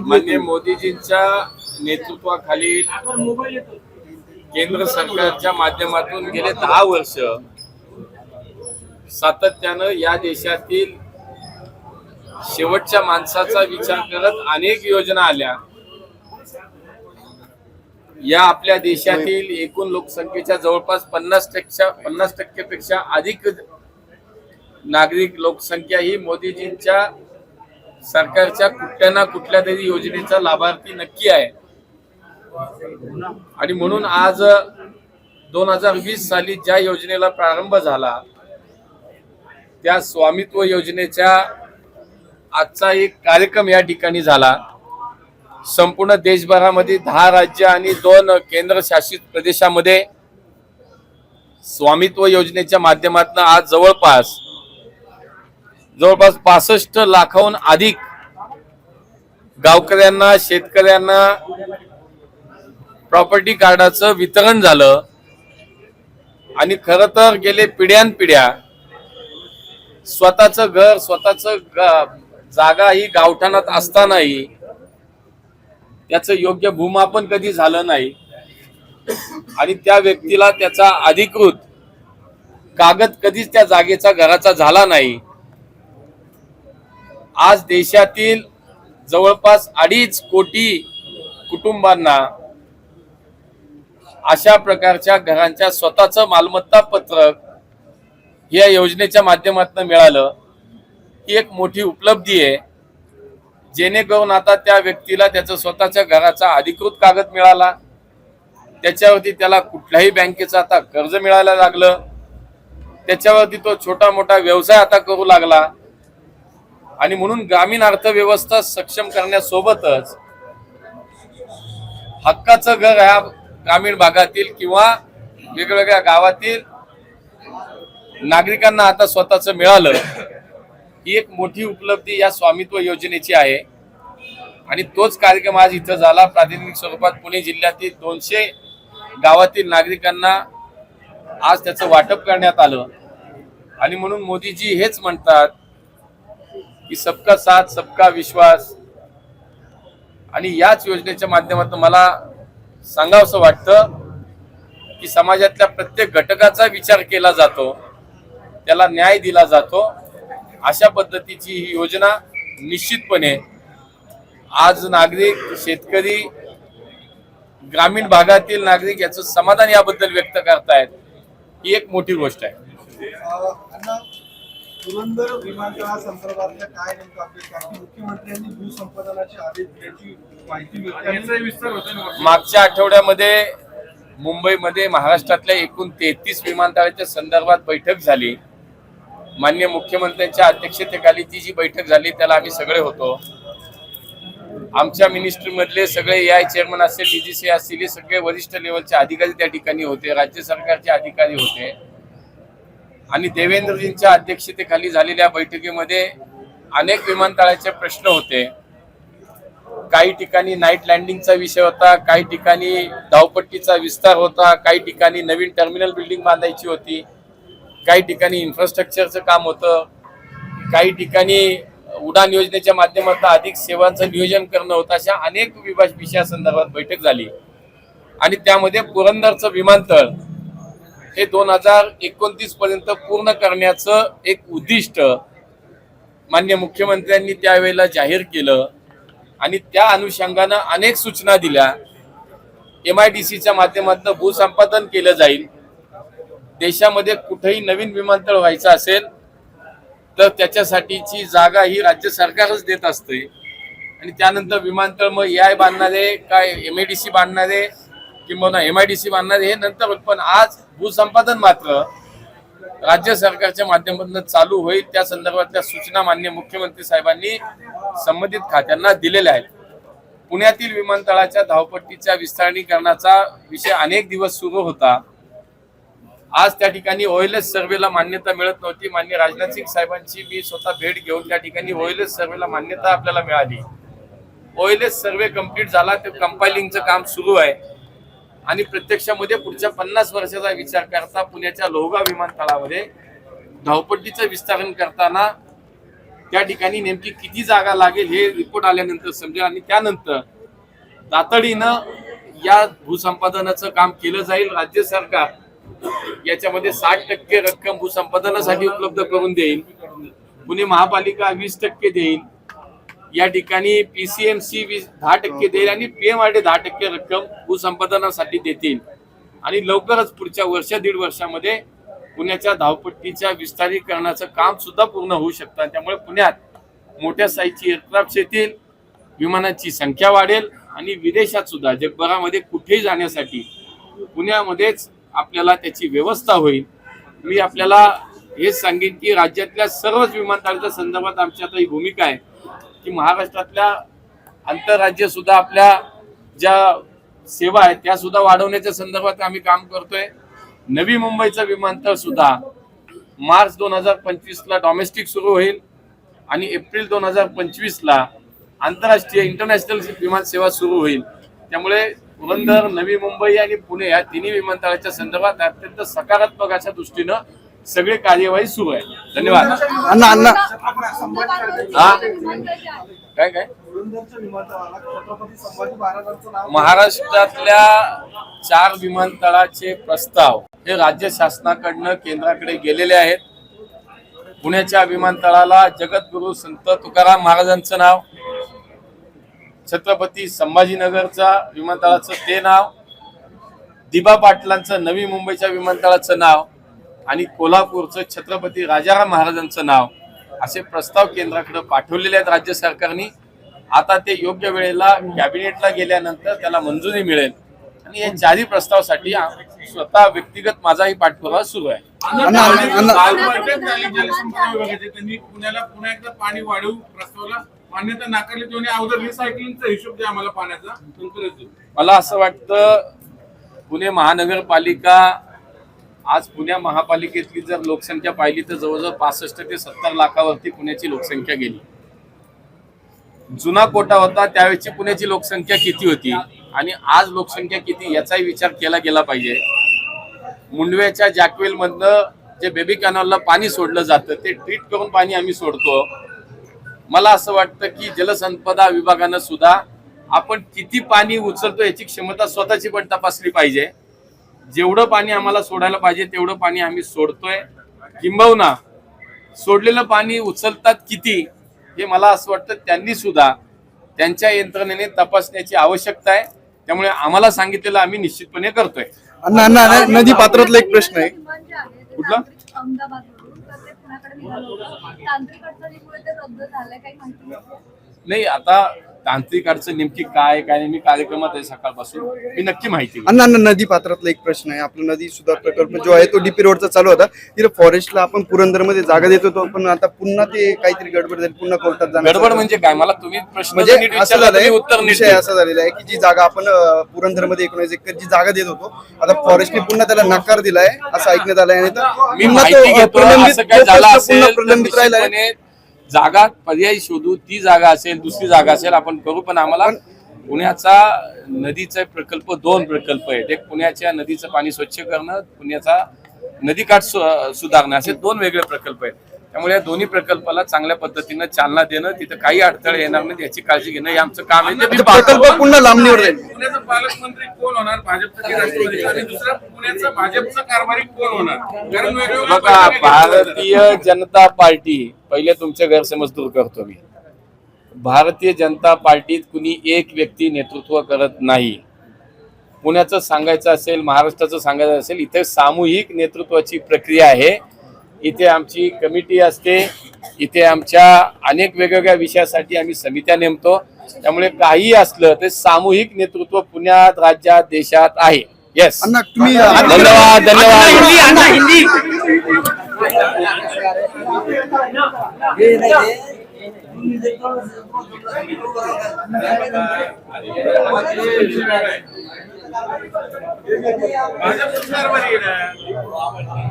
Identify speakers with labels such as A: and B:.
A: मान्य. मोदीजींच्या नेतृत्वाखाली केंद्र सरकारच्या माध्यमातून गेले दहा वर्ष सातत्यानं या देशातील शेवटच्या माणसाचा विचार करत अनेक योजना आल्या या आपल्या देशातील एकूण लोकसंख्येच्या जवळपास पन्नास टक्के पन्नास टक्केपेक्षा अधिक नागरिक लोकसंख्या ही मोदीजींच्या सरकारच्या कुठल्या ना कुठल्या तरी योजनेचा लाभार्थी नक्की आहे. आणि म्हणून आज दोन हजार वीस साली ज्या योजनेला प्रारंभ झाला त्या स्वामित्व योजनेच्या आजचा एक कार्यक्रम या ठिकाणी झाला. संपूर्ण देशभरामध्ये दहा राज्य आणि दोन केंद्रशासित प्रदेशामध्ये स्वामित्व योजनेच्या माध्यमातून आज जवळपास जवळपास पासष्ट लाखाहून अधिक गावकऱ्यांना शेतकऱ्यांना प्रॉपर्टी कार्डाचं वितरण झालं. आणि खरं तर गेले पिढ्यानपिढ्या स्वतःचं घर स्वतःचं जागा ही गावठाणात असतानाही त्याचं योग्य भूमापन कधी झालं नाही. आणि त्या व्यक्तीला त्याचा अधिकृत कागद कधीच त्या जागेचा घराचा झाला नाही. आज देशातील जवळपास अडीच कोटी कुटुंबांना अशा प्रकारच्या घरांच्या स्वतःचं मालमत्ता पत्रक या योजनेच्या माध्यमातून मिळालं. ही एक मोठी उपलब्धी आहे. जेणेकरून आता त्या व्यक्तीला त्याचं स्वतःच्या घराचा अधिकृत कागद मिळाला. त्याच्यावरती त्याला कुठल्याही बँकेचं आता कर्ज मिळायला लागलं. त्याच्यावरती तो छोटा मोठा व्यवसाय आता करू लागला. आणि म्हणून ग्रामीण अर्थव्यवस्था सक्षम करण्यासोबतच हक्काचं घर ह्या ग्रामीण भागातील किंवा वेगवेगळ्या गावातील नागरिकांना आता स्वतःच मिळालं ही एक मोठी उपलब्धी या स्वामित्व योजनेची आहे. आणि तोच कार्यक्रम आज इथं झाला. प्रातिनिधिक स्वरूपात पुणे जिल्ह्यातील दोनशे गावातील नागरिकांना आज त्याचं वाटप करण्यात आलं. आणि म्हणून मोदीजी हेच म्हणतात की सबका साथ सबका विश्वास. आणि याच योजनेच्या माध्यमातून मला सांगावंसं वाटतं की समाजातल्या प्रत्येक घटकाचा विचार केला जातो त्याला न्याय दिला जातो. अशा पद्धतीची ही योजना निश्चितपणे आज नागरिक शेतकरी ग्रामीण भागातील नागरिक याचं समाधान याबद्दल व्यक्त करतायत ही एक मोठी गोष्ट आहे.
B: अण्णा, पुरंदर विमानतळासंदर्भातल्या काय नेमकं अपडेट कारण की मुख्यमंत्र्यांनी भूसंपादनाचे आदेश दिल्याची माहिती मिळते
A: मागच्या आठवड्यामध्ये मुंबईमध्ये महाराष्ट्रातल्या एकूण तेहतीस विमानतळाच्या संदर्भात बैठक झाली. मान्य मुख्यमंत्र्यांच्या अध्यक्षतेखाली ती जी बैठक झाली त्याला आम्ही सगळे होतो. आमच्या मिनिस्ट्री मधले सगळे ए आय चेअरमन असतील डीजीसी असतील हे सगळे वरिष्ठ लेवलचे अधिकारी त्या ठिकाणी होते राज्य सरकारचे अधिकारी होते. आणि देवेंद्रजींच्या अध्यक्षतेखाली झालेल्या बैठकीमध्ये अनेक विमानतळाचे प्रश्न होते. काही ठिकाणी नाईट लँडिंगचा विषय होता काही ठिकाणी धावपट्टीचा विस्तार होता काही ठिकाणी नवीन टर्मिनल बिल्डिंग बांधायची होती काही ठिकाणी इन्फ्रास्ट्रक्चरचं काम होतं काही ठिकाणी उडान योजनेच्या माध्यमातून अधिक सेवांचं नियोजन करणं होतं अशा अनेक विभाग विषयासंदर्भात बैठक झाली. आणि त्यामध्ये पुरंदरचं विमानतळ हे दोन हजार एकोणतीस पर्यंत पूर्ण करण्याचं एक उद्दिष्ट मान्य मुख्यमंत्र्यांनी त्यावेळेला जाहीर केलं. आणि त्या अनुषंगानं अनेक सूचना दिल्या. एम आय डी सीच्या माध्यमातून भूसंपादन केलं जाईल. देशामध्ये कुठेही नवीन विमानतळ व्हायचं असेल तर त्याच्यासाठीची जागा ही राज्य सरकारच देत असते. आणि त्यानंतर विमानतळ मग ए आय बांधणारे काय एम आय डी सी बांधणारे किंवा एम आय डी सी बांधणारे हे नंतर होईल. पण आज भूसंपादन मात्र राज्य सरकारच्या माध्यमातून चालू होईल. त्या संदर्भातल्या सूचना मान्य मुख्यमंत्री साहेबांनी संबंधित खात्यांना दिलेल्या आहेत. पुण्यातील विमानतळाच्या धावपट्टीच्या विस्तारणीकरणाचा विषय अनेक दिवस सुरू होता. आज त्या ठिकाणी ओएलएस सर्वेला मान्यता मिळत नव्हती. मान्य राजनाथ सिंग साहेबांची मी स्वतः भेट घेऊन त्या ठिकाणी ओएलएस सर्वेला मान्यता आपल्याला मिळाली. ओएलएस सर्वे कंप्लीट झाला ते कंपायलिंगचं काम सुरू आहे. आणि प्रत्यक्षामध्ये पुढच्या पन्नास वर्षाचा विचार करता पुण्याच्या लोहगाव विमानतळामध्ये धावपट्टीचं विस्तारण करताना त्या ठिकाणी नेमकी किती जागा लागेल हे रिपोर्ट आल्यानंतर समजेल. आणि त्यानंतर तातडीनं या भूसंपादनाचं काम केलं जाईल. राज्य सरकार याच्यामध्ये साठ टक्के रक्कम भूसंपादनासाठी उपलब्ध करून देईल. पुणे महापालिका वीस टक्के देईल. या ठिकाणी पीसीएमसी वीस दहा टक्के देईल आणि पीएमआरडी दहा टक्के रक्कम भूसंपादनासाठी देतील. आणि लवकरच पुढच्या वर्ष दीड वर्षामध्ये पुण्याच्या धावपट्टीच्या विस्तारीकरणाचं काम सुद्धा पूर्ण होऊ शकतं. त्यामुळे पुण्यात मोठ्या साईजची एअरक्राफ्ट येतील विमानांची संख्या वाढेल आणि विदेशात सुद्धा जगभरामध्ये कुठेही जाण्यासाठी पुण्यामध्येच आपल्याला त्याची व्यवस्था होईल. मी आपल्याला हेच सांगेन की राज्यातल्या सर्वच विमानतळाच्या संदर्भात आमची आता ही भूमिका आहे. की महाराष्ट्रातल्या आंतरराज्य सुद्धा आपल्या ज्या सेवा आहेत त्या सुद्धा वाढवण्याच्या संदर्भात आम्ही काम करतोय. नवी मुंबईचं विमानतळ सुद्धा मार्च दोन हजार पंचवीसला डॉमेस्टिक सुरू होईल आणि एप्रिल दोन हजार पंचवीसला आंतरराष्ट्रीय इंटरनॅशनल विमान सेवा सुरू होईल. त्यामुळे पुरंदर नवी मुंबई आणि पुणे या तिन्ही विमानतळाच्या संदर्भात अत्यंत सकारात्मक अशा दृष्टीनं सगळी कार्यवाही सुरू आहे धन्यवाद.
C: अण्णा अण्णा.
A: हा? काय काय?
B: पुरंदरच्या विमानतळाला छत्रपती संभाजी महाराजांचं नाव
A: महाराष्ट्रातल्या चार विमानतळाचे प्रस्ताव हे राज्य शासनाकडनं केंद्राकडे गेलेले आहेत. पुण्याच्या विमानतळाला जगद्गुरु संत तुकाराम महाराजांचं नाव छत्रपती संभाजीनगरचा विमानतळाचं ते नाव दिबा पाटलांचं नवी मुंबईच्या विमानतळाचं नाव आणि कोल्हापूरचं छत्रपती राजाराम महाराजांचं नाव असे प्रस्ताव केंद्राकडे पाठवलेले आहेत राज्य सरकारने. आता ते योग्य वेळेला कॅबिनेटला गेल्यानंतर त्याला मंजुरी मिळेल. आणि या चारही प्रस्तावासाठी स्वतः व्यक्तिगत माझाही पाठपुरावा सुरू आहे.
D: पुण्याला पुन्हा एकदा पाणी वाढवू प्रस्तावाला. मान्यता नाकारली त्यांनी अगोदर रिसायकलिंगचा हिशोब द्या आम्हाला पाण्याचा.
A: मला असं वाटतं पुणे महानगरपालिका आज पुण्या महापालिकेतली जर लोकसंख्या पाहिली तर जवळजवळ पासष्ट ते सत्तर लाखावरती पुण्याची लोकसंख्या गेली. जुना कोटा होता त्यावेळेची पुण्याची लोकसंख्या किती होती? आणि आज लोकसंख्या किती याचाही विचार केला गेला पाहिजे. मुंडव्याच्या जॅकवेलमधनं जे बेबी कॅनॉलला पाणी सोडलं जातं ते ट्रीट करून पाणी आम्ही सोडतो. मला असं वाटतं की जलसंपदा विभागानं सुद्धा आपण किती पाणी उचलतो याची क्षमता स्वतःची पण तपासली पाहिजे. जेवढं पाणी आम्हाला सोडायला पाहिजे तेवढं पाणी आम्ही सोडतोय. किंबहुना सोडलेलं पाणी उचलतात किती हे मला असं वाटतं त्यांनी सुद्धा त्यांच्या यंत्रणेने तपासण्याची आवश्यकता आहे. त्यामुळे आम्हाला सांगितलेलं आम्ही निश्चितपणे करतोय.
C: अण्णा अण्णा अण्णा, नदी पात्रातला एक प्रश्न आहे.
A: कुठला? नाही आता तांत्रिक अडचण नेमकी काय काय नाही मी कार्यक्रमात आहे सकाळपासून. मी नक्की माहिती घेईन.
C: अण्णा अण्णा नदी पात्रातला एक प्रश्न आहे. आपला नदी सुधार प्रकल्प जो आहे तो डीपी रोडचा चालू होता. तिथे फॉरेस्टला आपण पुरंदरमध्ये जागा देत होतो पण आता पुन्हा ते काहीतरी गडबड झाली पुन्हा कोर्टात जाणार
A: गडबड म्हणजे काय? मला तुम्ही प्रश्न
C: म्हणजे
A: नीट
C: असं
A: विचारला तर
C: झालंय
A: उत्तर नीट
C: विषय
A: देईन.
C: असा झालेला आहे की जी जागा आपण पुरंदरमध्ये एकोणीस एकर जी जागा देत होतो आता फॉरेस्टने पुन्हा त्याला नकार दिलाय असं ऐकण्यात आलंय. आणि तर
A: मी
C: पुन्हा तो,
A: माहिती
C: अ,
A: घेतो
C: प्रलंबित
A: असं काय
C: तो
A: झालं
C: प्रश्न
A: असेल
C: पुन्हा
A: तर
C: प्रलंबित राहिलाय.
A: निश्चितपणे जागा पर्यायी शोधू ती जागा असेल दुसरी जागा असेल आपण करू पण आम्हाला पुण्याचा नदीचा प्रकल्प दोन प्रकल्प आहेत. एक पुण्याच्या नदीचं पाणी स्वच्छ करणं पुण्याचा नदीकाठ सुधारणं असे दोन वेगळे प्रकल्प आहेत. त्यामुळे या दोन्ही प्रकल्पाला चांगल्या पद्धतीनं चालना देणं तिथं काही अडथळे येणार नाहीत याची काळजी घेणं हे आमचं काम आहे.
C: पुन्हा लांबणीवर जाईल.
D: पुण्याचा पालकमंत्री कोण होणार? भाजपचा की राष्ट्रवादीचा आणि दुसरा पुण्याचा भाजपचा कारभारी कोण होणार? कारण
A: भारतीय जनता पार्टी पहिले तुमचे गैरसमज दूर करतो मी. भारतीय जनता पार्टीत कुणी एक व्यक्ती नेतृत्व करत नाही. पुण्याचं सांगायचं असेल महाराष्ट्राचं सांगायचं असेल इथे सामूहिक नेतृत्वाची प्रक्रिया आहे. इथे आमची कमिटी असते. इथे आमच्या अनेक वेगवेगळ्या विषयासाठी आम्ही समित्या नेमतो. त्यामुळे काही असलं ते सामूहिक नेतृत्व पुण्यात राज्यात देशात आहे. येस धन्यवाद धन्यवाद.
D: भाजपचा कारभारी आहे
E: ना.